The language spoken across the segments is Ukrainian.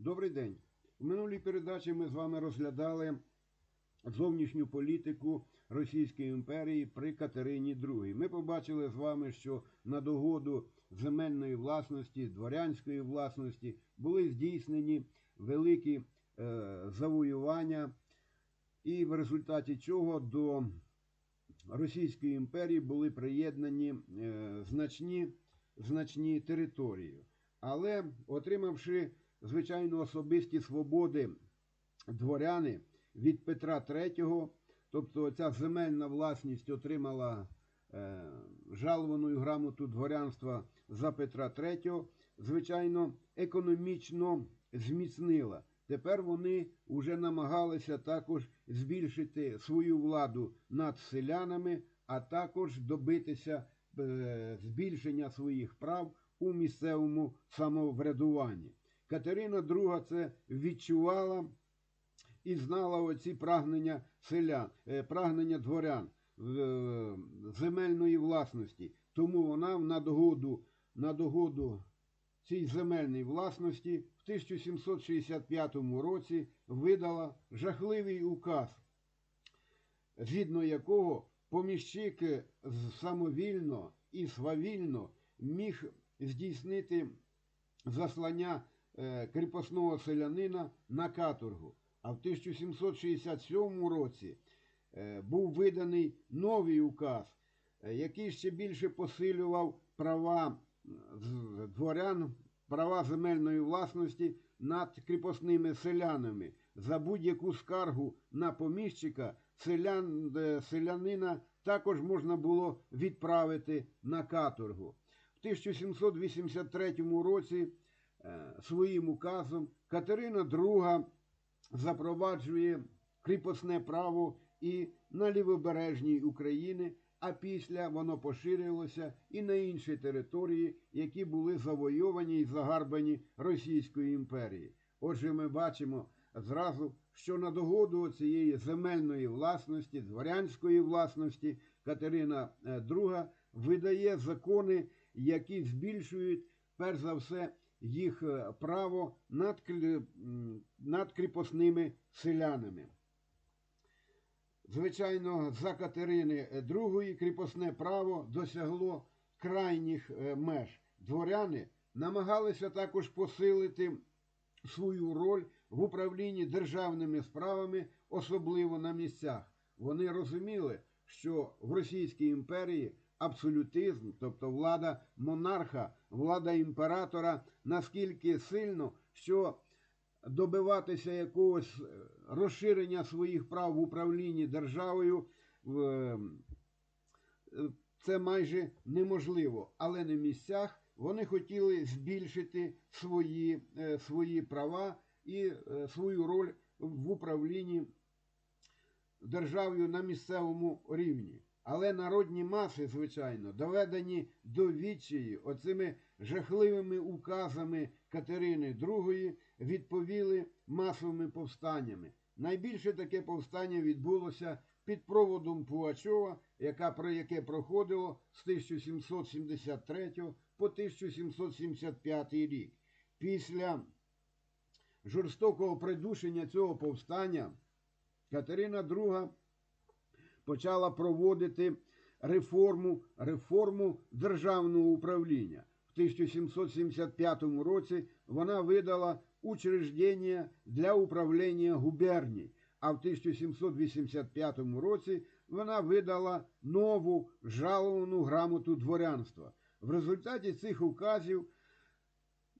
Добрий день. У минулій передачі ми з вами розглядали зовнішню політику Російської імперії при Катерині II. Ми побачили з вами, що на догоду земельної власності, дворянської власності були здійснені великі е, завоювання, і в результаті чого до Російської імперії були приєднані е, значні, значні території. Але отримавши звичайно особисті свободи дворяни від Петра III, тобто ця земельна власність отримала е, жаловану грамоту дворянства за Петра III, звичайно, економічно зміцнила. Тепер вони вже намагалися також збільшити свою владу над селянами, а також добитися е, збільшення своїх прав у місцевому самоврядуванні. Катерина II це відчувала і знала оці прагнення селян, е, прагнення дворян е, земельної власності. Тому вона на догоду, на догоду цій земельній власності в 1765 році видала жахливий указ, згідно якого поміщик самовільно і свавільно міг здійснити заслання е, кріпосного селянина на каторгу. А в 1767 році е, був виданий новий указ, е, який ще більше посилював права дворян, права земельної власності над кріпосними селянами. За будь-яку скаргу на поміщика селян, е, селянина також можна було відправити на каторгу. В 1783 році е, своїм указом Катерина II запроваджує кріпосне право і на лівобережній Україні, а після воно поширилося і на інші території, які були завойовані і загарбані Російською імперією. Отже, ми бачимо зразу, що на догоду цієї земельної власності, дворянської власності, Катерина е, II видає закони, які збільшують перш за все їх е, право над, кріпосними селянами. Звичайно, за Катерини II кріпосне право досягло крайніх е, меж. Дворяни намагалися також посилити свою роль в управлінні державними справами, особливо на місцях. Вони розуміли, що в Російській імперії абсолютизм, тобто влада монарха, влада імператора, наскільки сильно, що добиватися якогось е, розширення своїх прав в управлінні державою е, це майже неможливо. Але на місцях вони хотіли збільшити свої, е, свої права і свою роль в управлінні державою на місцевому рівні. Але народні маси, звичайно, доведені до відчаї оцими жахливими указами Катерини II, відповіли масовими повстаннями. Найбільше таке повстання відбулося під проводом Пугачова, яка, про яке проходило з 1773 по 1775 рік. Після жорстокого придушення цього повстання Катерина II почала проводити реформу, реформу державного управління. В 1775 році вона видала учреждення для управління губерній, а в 1785 році вона видала нову жаловану грамоту дворянства. В результаті цих указів,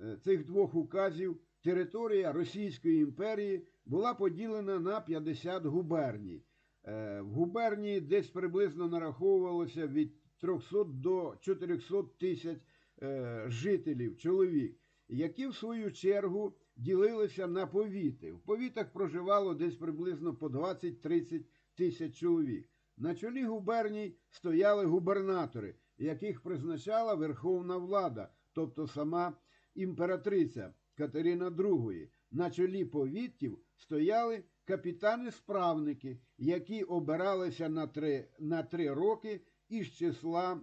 е, цих двох указів, територія Російської імперії була поділена на 50 губерній. Е, В губернії десь приблизно нараховувалося від 300 до 400 тисяч е, жителів, чоловік, які в свою чергу ділилися на повіти. В повітах проживало десь приблизно по 20-30 тисяч чоловік. На чолі губерній стояли губернатори, яких призначала верховна влада, тобто сама імператриця Катерина II. На чолі повітів стояли капітани-справники, які обиралися на три, на три роки із числа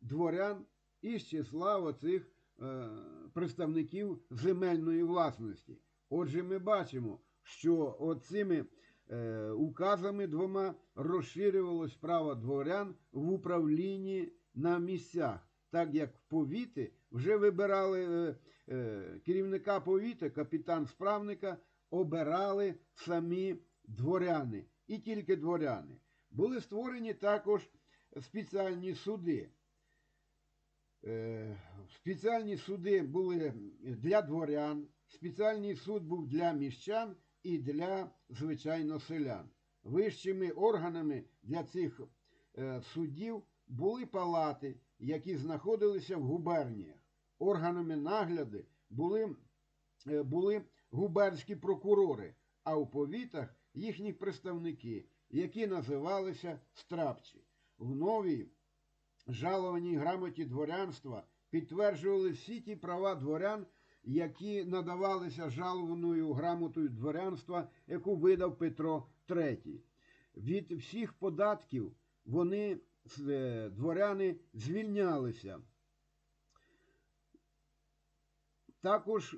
дворян, із числа оцих е, представників земельної власності. Отже, ми бачимо, що оцими е, указами двома розширювалось право дворян в управлінні на місцях, так як в повіти вже вибирали е, е, керівника повіти, капітан справника, обирали самі дворяни і тільки дворяни. Були створені також спеціальні суди. Е, Спеціальні суди були для дворян, спеціальний суд був для міщан і для, звичайно, селян. Вищими органами для цих е, суддів були палати, які знаходилися в губерніях. Органами нагляду були, е, були губернські прокурори, а у повітах їхні представники, які називалися страпчі. В новій жалованій грамоті дворянства підтверджували всі ті права дворян, які надавалися жалованою грамотою дворянства, яку видав Петро III. Від всіх податків вони, е, дворяни, звільнялися. Також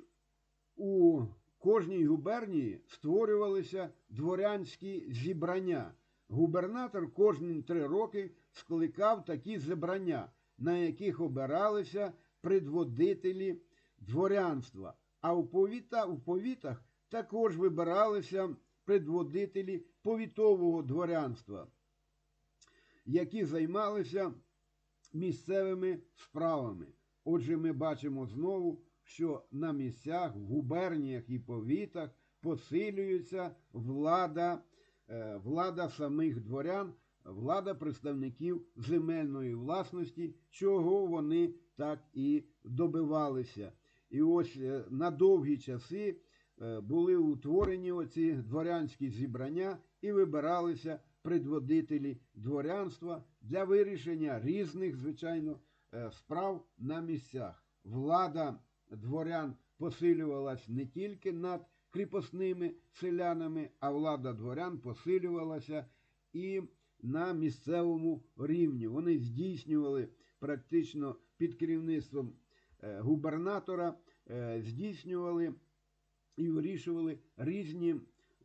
у кожній губернії створювалися дворянські зібрання. Губернатор кожні три роки скликав такі зібрання, на яких обиралися предводителі дворянства. А у, повіта, у повітах також вибиралися предводителі повітового дворянства, які займалися місцевими справами. Отже, ми бачимо знову, що на місцях, в губерніях і повітах посилюється влада, е, влада самих дворян, влада представників земельної власності, чого вони так і добивалися. І ось е, на довгі часи е, були утворені оці дворянські зібрання і вибиралися предводителі дворянства для вирішення різних, звичайно, справ на місцях. Влада дворян посилювалась не тільки над кріпосними селянами, а влада дворян посилювалася і на місцевому рівні. Вони здійснювали практично під керівництвом е, губернатора, е, здійснювали і вирішували різні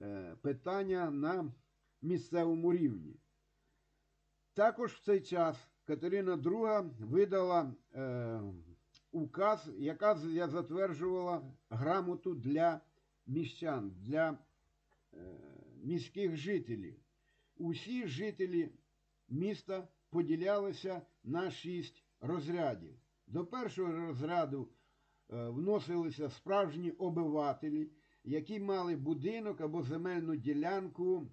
е, питання на місцевому рівні. Також в цей час Катерина II видала указ, яка затверджувала грамоту для міщан, для е, міських жителів. Усі жителі міста поділялися на шість розрядів. До першого розряду е, вносилися справжні обивателі, які мали будинок або земельну ділянку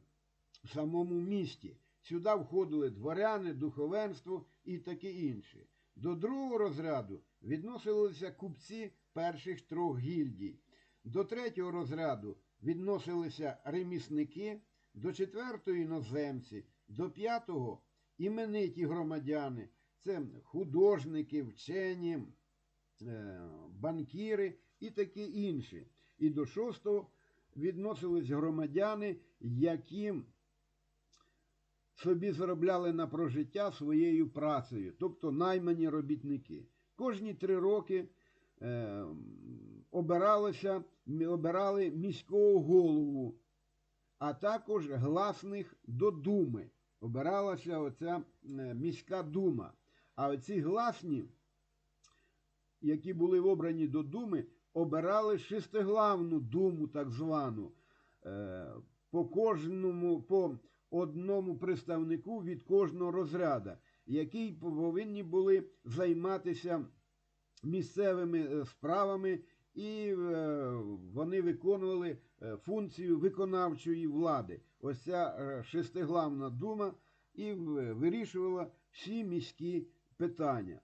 в самому місті. Сюди входили дворяни, духовенство і таке інше. До другого розряду відносилися купці перших трьох гільдій. До третього розряду відносилися ремісники, до четвертого іноземці, до п'ятого імениті громадяни. Це художники, вчені, е, банкіри і такі інші. І до шостого відносились громадяни, які собі заробляли на прожиття своєю працею, тобто наймані робітники. Кожні три роки е, обиралися, обирали міського голову, а також гласних до думи. Обиралася оця міська дума. А оці гласні, які були обрані до думи, обирали шестиглавну думу, так звану, е, по кожному, по одному представнику від кожного розряду, які повинні були займатися місцевими е, справами, і е, вони виконували е, функцію виконавчої влади. Ось ця шестиглавна дума і вирішувала всі міські питання.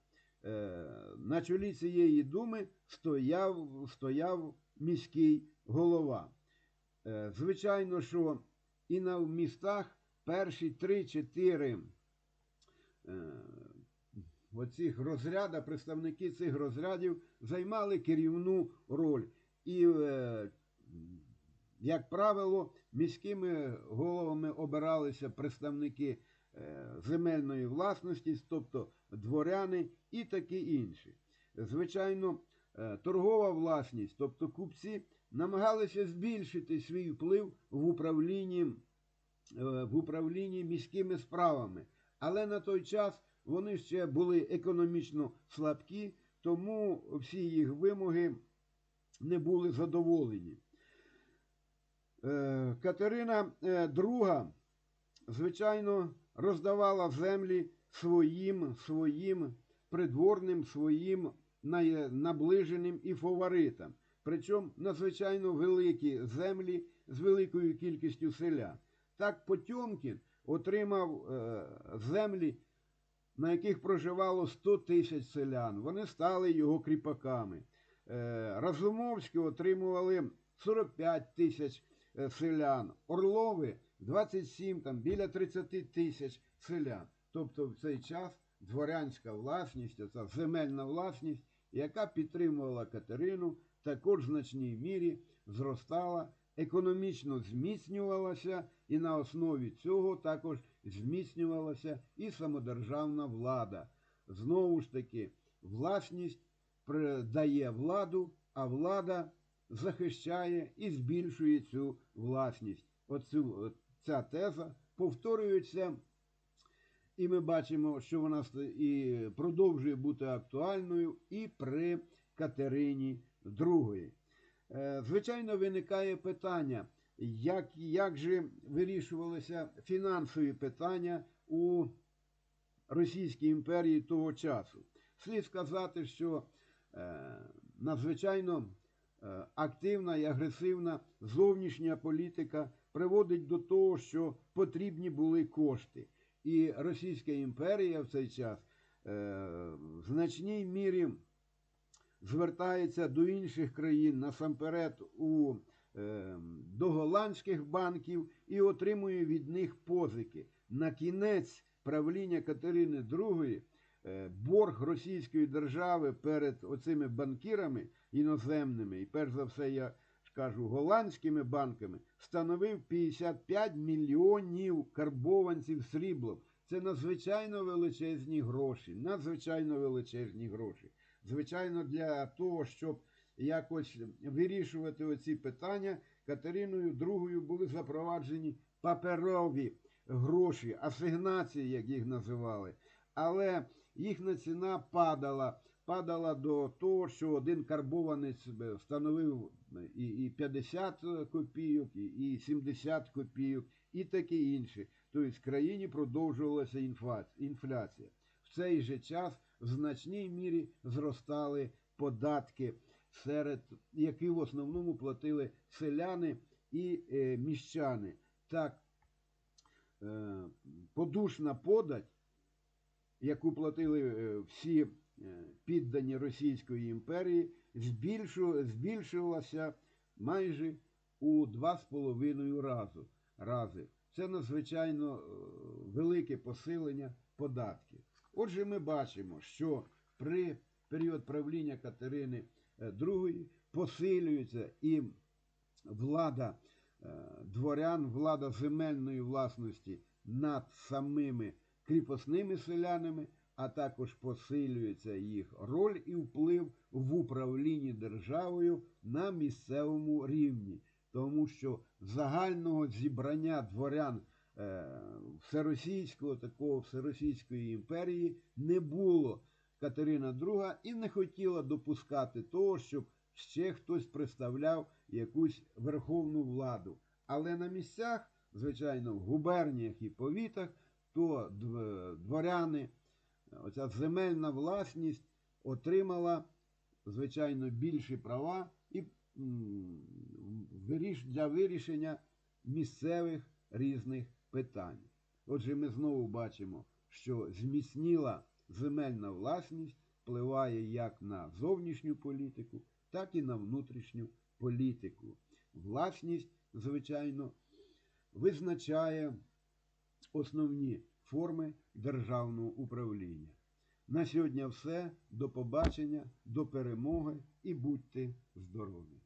На чолі цієї думи стояв, стояв міський голова. Звичайно, що і на містах перші три-чотири оцих розряда, представники цих розрядів займали керівну роль. І, е, як правило, міськими головами обиралися представники е, земельної власності, тобто дворяни і такі інші. Звичайно, е, торгова власність, тобто купці, намагалися збільшити свій вплив в управлінні, е, в управлінні міськими справами. Але на той час вони ще були економічно слабкі, тому всі їх вимоги не були задоволені. Е, Катерина II, звичайно, роздавала землі своїм, своїм придворним, своїм наближеним і фаворитам. Причому надзвичайно великі землі з великою кількістю селян. Так Потьомкін отримав е, землі, на яких проживало 100 тисяч селян. Вони стали його кріпаками. Е, Разумовські отримували 45 тисяч е, селян, Орлови 27, там біля 30 тисяч селян. Тобто в цей час дворянська власність, ця земельна власність, яка підтримувала Катерину, також в значній мірі зростала, економічно зміцнювалася, і на основі цього також зміцнювалася і самодержавна влада. Знову ж таки, власність дає владу, а влада захищає і збільшує цю власність. Оцю, ця теза повторюється, і ми бачимо, що вона і продовжує бути актуальною і при Катерині II. Е, Звичайно, виникає питання, як, як же вирішувалися фінансові питання у Російській імперії того часу. Слід сказати, що е, надзвичайно е, активна і агресивна зовнішня політика приводить до того, що потрібні були кошти. І Російська імперія в цей час е, в значній мірі звертається до інших країн насамперед у, до голландських банків і отримує від них позики. На кінець правління Катерини II е, борг Російської держави перед оцими банкірами іноземними, і перш за все я кажу голландськими банками, становив 55 мільйонів карбованців сріблом. Це надзвичайно величезні гроші, надзвичайно величезні гроші. Звичайно, для того, щоб якось вирішувати оці питання, Катериною II були запроваджені паперові гроші, асигнації, як їх називали. Але їхня ціна падала, падала до того, що один карбованець становив і, і 50 копійок, і 70 копійок, і таке інше. Тобто в країні продовжувалася інфляція. В цей же час в значній мірі зростали податки, серед які в основному платили селяни і е, міщани. Так, е, подушна подать, яку платили е, всі піддані Російської імперії, збільшу, збільшилася майже у 2,5 разу, рази. Це надзвичайно велике посилення податків. Отже, ми бачимо, що при період правління Катерини е, посилюється і влада е, дворян, влада земельної власності над самими кріпосними селянами, а також посилюється їх роль і вплив в управлінні державою на місцевому рівні, тому що загального зібрання дворян е, всеросійського такого всеросійської імперії не було. Катерина II і не хотіла допускати того, щоб ще хтось представляв якусь верховну владу. Але на місцях, звичайно, в губерніях і повітах, то дворяни, оця земельна власність отримала, звичайно, більші права і для вирішення місцевих різних питань. Отже, ми знову бачимо, що зміцніла земельна власність впливає як на зовнішню політику, так і на внутрішню політику. Власність, звичайно, визначає основні форми державного управління. На сьогодні все. До побачення, до перемоги і будьте здорові!